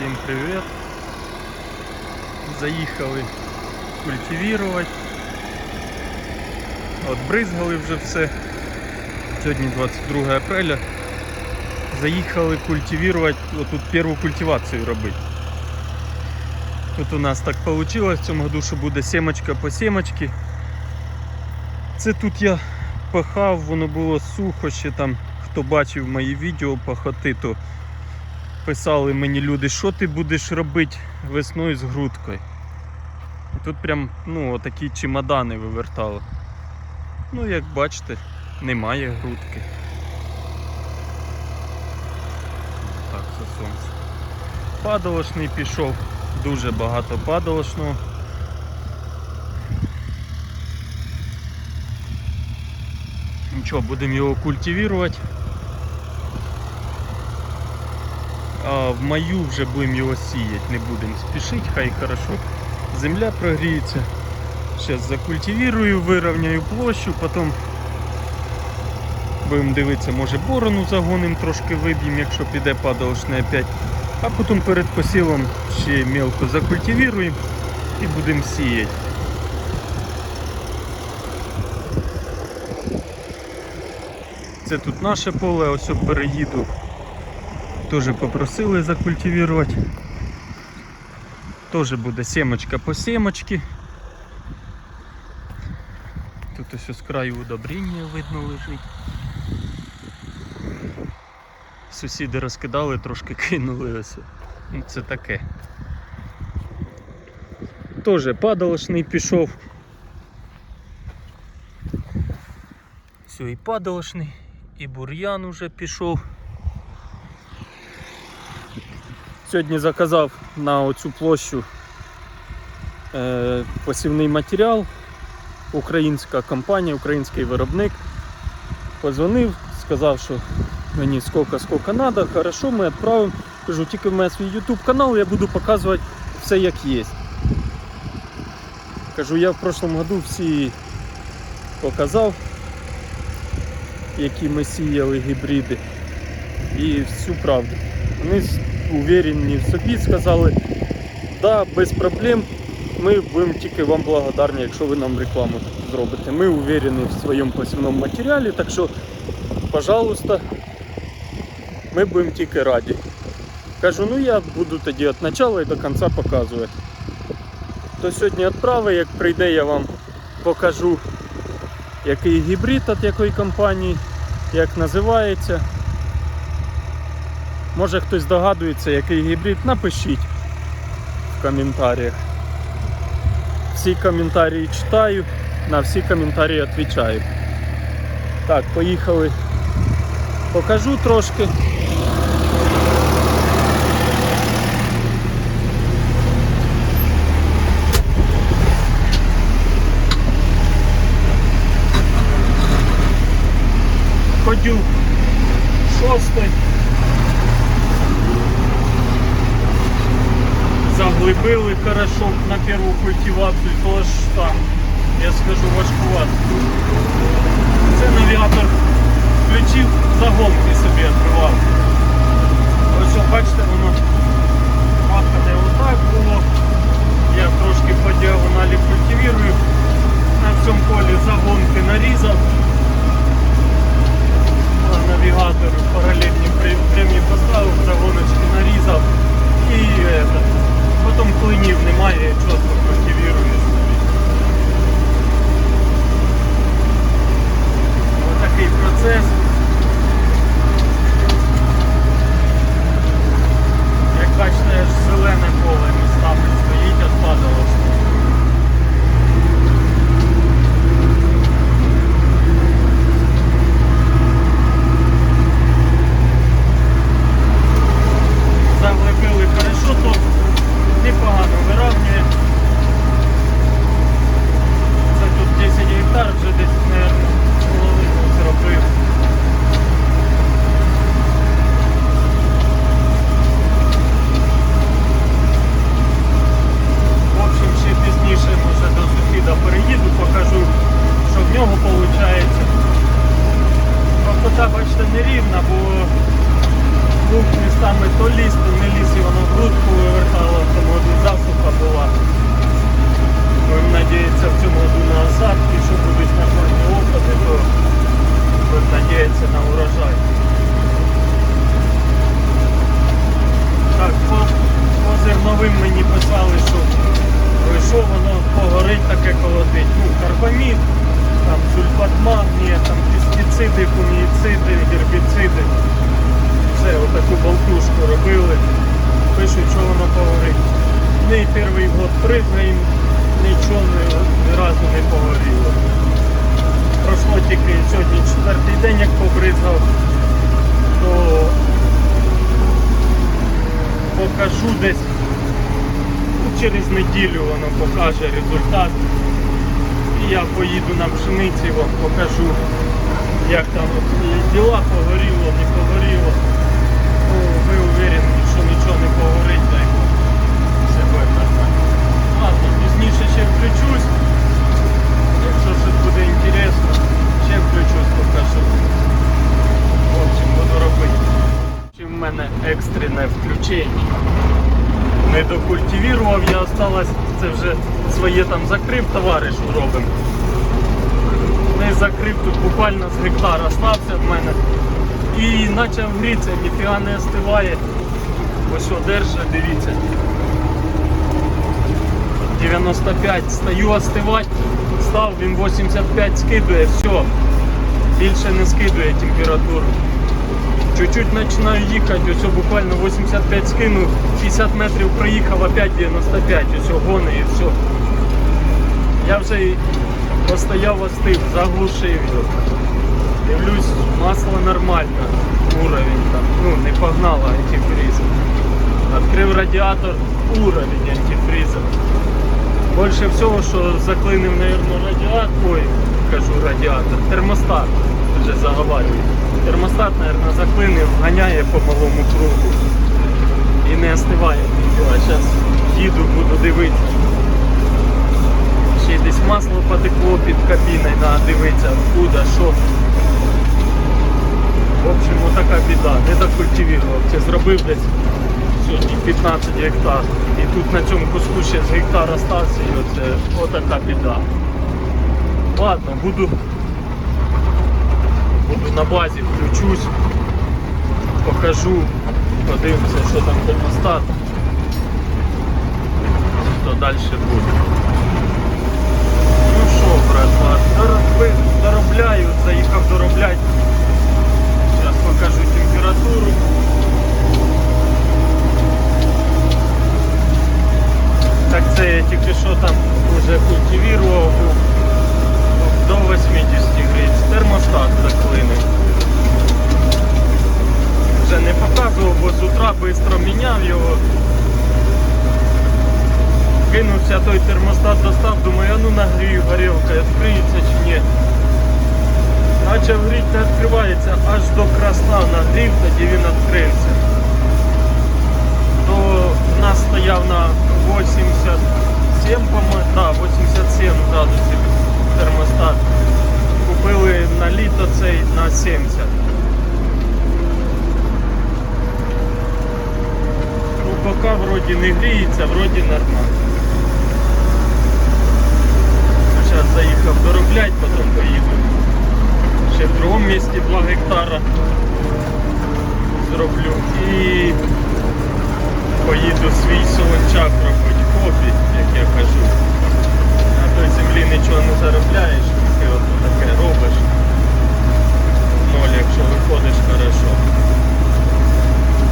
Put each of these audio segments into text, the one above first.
Всім привіт! Заїхали культивувати. От бризгали вже все. Сьогодні 22 апреля. Заїхали культивувати, отут першу культивацію робити. Тут у нас так вийшло в цьому году, що буде сімочка по сімочці. Це тут я пахав, воно було сухо ще там. Хто бачив мої відео пахоти, то писали мені люди, що ти будеш робити весною з грудкою. Тут прям ну, отакі чемодани вивертали. Ну, як бачите, немає грудки. Так, це сонце. Падалошний пішов, дуже багато падалошного. Нічого, будемо його культивувати. А в маю вже будемо його сіяти, не будемо спішити, хай хорошо земля прогріється. Зараз закультивірую, вирівняю площу, потім будемо дивитися, може борону загоним трошки виб'ємо, якщо піде падалошне опять. А потім перед посівом ще мелко закультивіруємо і будемо сіяти. Це тут наше поле, ось переїду. Теж попросили закультивувати. Теж буде сімочка по сімочці. Тут ось з краю удобріння видно лежить. Сусіди розкидали, трошки кинули ось. Ну, Це таке. Теж падалошний пішов. Все, і падалошний, і бур'ян уже пішов. Сьогодні заказав на оцю площу е, посівний матеріал. Українська компанія, український виробник. Позвонив, сказав, що мені скільки скільки треба, хорошо, ми відправимо. Кажу, тільки в мене свій YouTube канал, я буду показувати все як є. Кажу, я в прошлому году всі показав, які ми сіяли гібриди. І всю правду. Вони уверені в собі, сказали, да, без проблем. Ми будемо тільки вам благодарні, якщо ви нам рекламу зробите. Ми уверені в своєму посівному матеріалі, так що, пожалуйста, ми будемо тільки раді. Кажу, ну я буду тоді від початку і до кінця показувати. То сьогодні відправи, як прийде, я вам покажу, який гібрид від якої компанії, як називається. Може хтось догадується, який гібрид, напишіть в коментарях. Всі коментарі читаю, на всі коментарі відповідаю. Так, поїхали. Покажу трошки. Ходю шостий. Заглибили хорошо на первую культивацию, то ж там, я скажу, важкувато. Це навігатор включив, загонки собі відкривав. Ось що, бачите, воно махане отак було. Я трошки по діагоналі культивірую. На цьому полі загонки нарізав. Навігатор паралельні прямі поставив, загоночки нарізав і это, Потім клинів немає, я чітко культивірую собі. Ось такий процес. Як бачите, аж зелене поле містами стоїть, відпадалося. Заглибили хорошо, то непогано виравнює. Це тут 10 гектар, вже десь, мабуть, половину зробив. В общем, ще пізніше може до сусіда переїду, покажу, що в нього виходить. Простота, бачите, нерівна, бо був містами то ліс, то не ліс воно грудку вивертало, в тому году засуха була. Будемо надіятися в цьому году на осадки, що будуть нормальні опади, то будемо надіятися на урожай. Так, по, по зерновим мені писали, що ой, що воно погорить таке колотить. Ну, карбамід, там сульфат магнія, там пестициди, фунгіциди, гербіциди. Все, отаку болтушку робили. Пишуть, що воно погорить. Не перший год признаємо, нічого ні разу не погоріло. Пройшло тільки сьогодні четвертий день, як побризгав, то покажу десь ну, через неділю воно покаже результат. І я поїду на пшениці, вам покажу, як там діла погоріло, не погоріло. Ну, ви уверені, що нічого не погорить, дай Бог. Все буде нормально. Ладно, пізніше ще включусь. Якщо щось буде інтересно, ще включусь, покажу. В общем, буду робити. Чи в мене екстрене. Не докультивірував, я осталось, це вже своє там закрив, товаришу робимо. Не закрив, тут буквально з гектара стався в мене. І почав грітися, ніфіга не остиває. Ось що держить, дивіться. 95 стою остивати, став, він 85 скидує, все. Більше не скидує температуру. Чуть-чуть починаю їхати, ось буквально 85 скинув, 60 метрів проїхав, опять 95, ось гони і все. Я вже постояв остив, заглушив його. Дивлюсь, масло нормально, уровень там, ну не погнало антифриз. Открив радіатор, уровень антифриза. Більше всього, що заклинив, мабуть, радіатор, ой, кажу радіатор, термостат, вже заговорюю. Термостат, мабуть, заклинив, ганяє по малому кругу. І не остиває. А зараз їду, буду дивитися. Ще десь масло потекло під кабіною, треба дивитися, откуда, що. В общем, отака біда. Не докультивував. Це зробив десь сьогодні 15 гектар. І тут на цьому куску ще з гектара стався і оце отака біда. Ладно, буду, на базі, включусь, покажу, подивимося, що там термостат. що далі буде. Ну що, братва, доробляю, заїхав доробляти. термостат достав, думаю, а ну нагрію горілка, відкриється чи ні. Начав гріти, не відкривається, аж до красна нагрів, тоді він відкрився. То в нас стояв на 87, по-моєму, да, 87 градусів термостат. Купили на літо цей на 70. Ну, поки вроді не гріється, вроді нормально. Доробляти, потім поїду. Ще в другому місці 2 гектара зроблю і поїду свій солончак робити хобі, як я кажу. На той землі нічого не заробляєш, тільки от таке робиш. Ноль, якщо виходиш хорошо.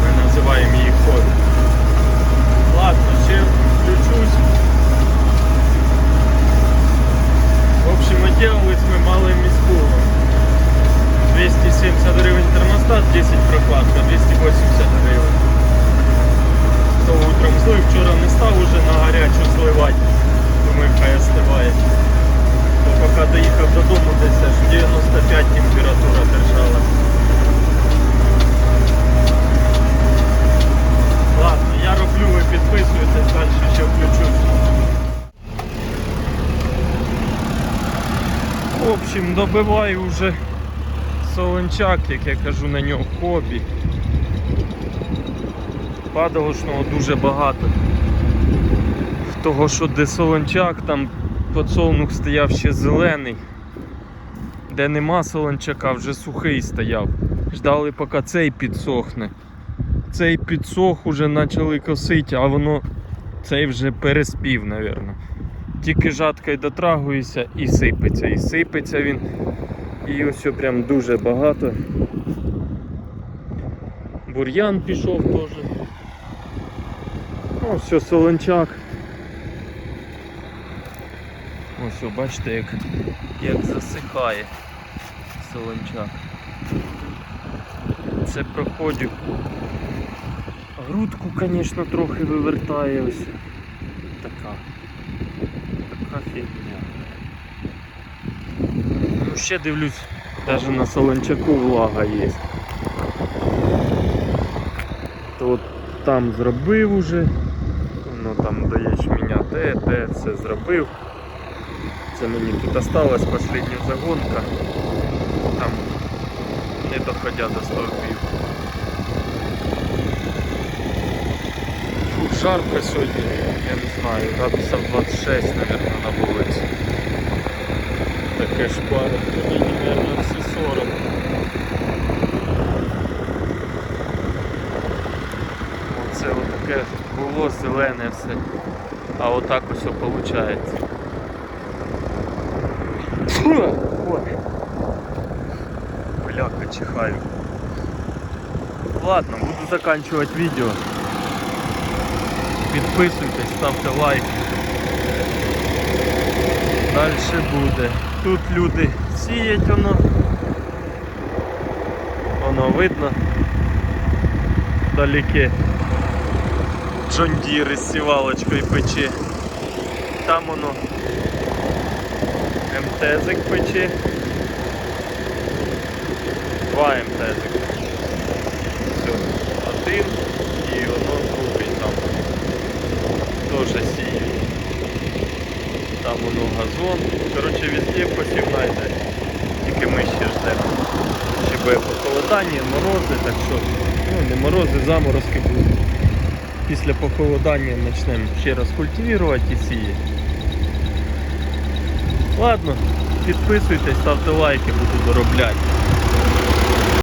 Ми називаємо її хобі. Ладно, ще включусь. В общем, отделались мы малым испугом. 270 гривен термостат, 10 прокладка, 280 гривень. То утром злив, вчора не став уже на гарячу зливати. Думаю, хай остиває. То поки доїхав додому, десь аж 95 температура держала. Ладно, я роблю, ви підписуєтесь, далі ще включусь. В общем, добиваю вже солончак, як я кажу на нього хобі. падалошного дуже багато. Того, що де солончак, там подсолнух стояв ще зелений. Де нема солончака, вже сухий стояв. Ждали, поки цей підсохне. Цей підсох уже почали косити, а воно цей вже переспів, напевно. Тільки жаткою дотрагуюся і сипеться. І сипеться він. І ось прям дуже багато. Бур'ян пішов теж. Ось солончак. Ось, бачите, як, як засихає солончак. Це проходю. Грудку, звісно, трохи вивертає ось. Така. Така фігня. Ну ще дивлюсь, навіть на солончаку влага є. То от там зробив уже. Воно там до ячменя де, де, все зробив. Це мені тут осталась последня загонка. Там не доходя до стовпів. Фу, жарко сьогодні, я не знаю, градусів 26, мабуть, на вулиці. Таке шпари, тоді, мабуть, всі 40. Оце отаке було зелене все. А отак ось виходить. Бляха, чихаю. Ладно, буду заканчивать видео. Підписуйтесь, ставте лайк. Дальше буде. Тут люди сіять воно. Воно видно. Вдалеке. Джон Дір із сівалочкою пече. Там воно МТЗик пече. Два МТЗика. Все, один і воно другий там. Теж сіє. Там воно газон. Коротше, везде посівна йде. Тільки ми ще ждемо. Ще буде похолодання, морози, так що ну не морози, заморозки будуть. Після похолодання почнемо ще раз культивувати і сіяти. Ладно, підписуйтесь, ставте лайки, буду доробляти.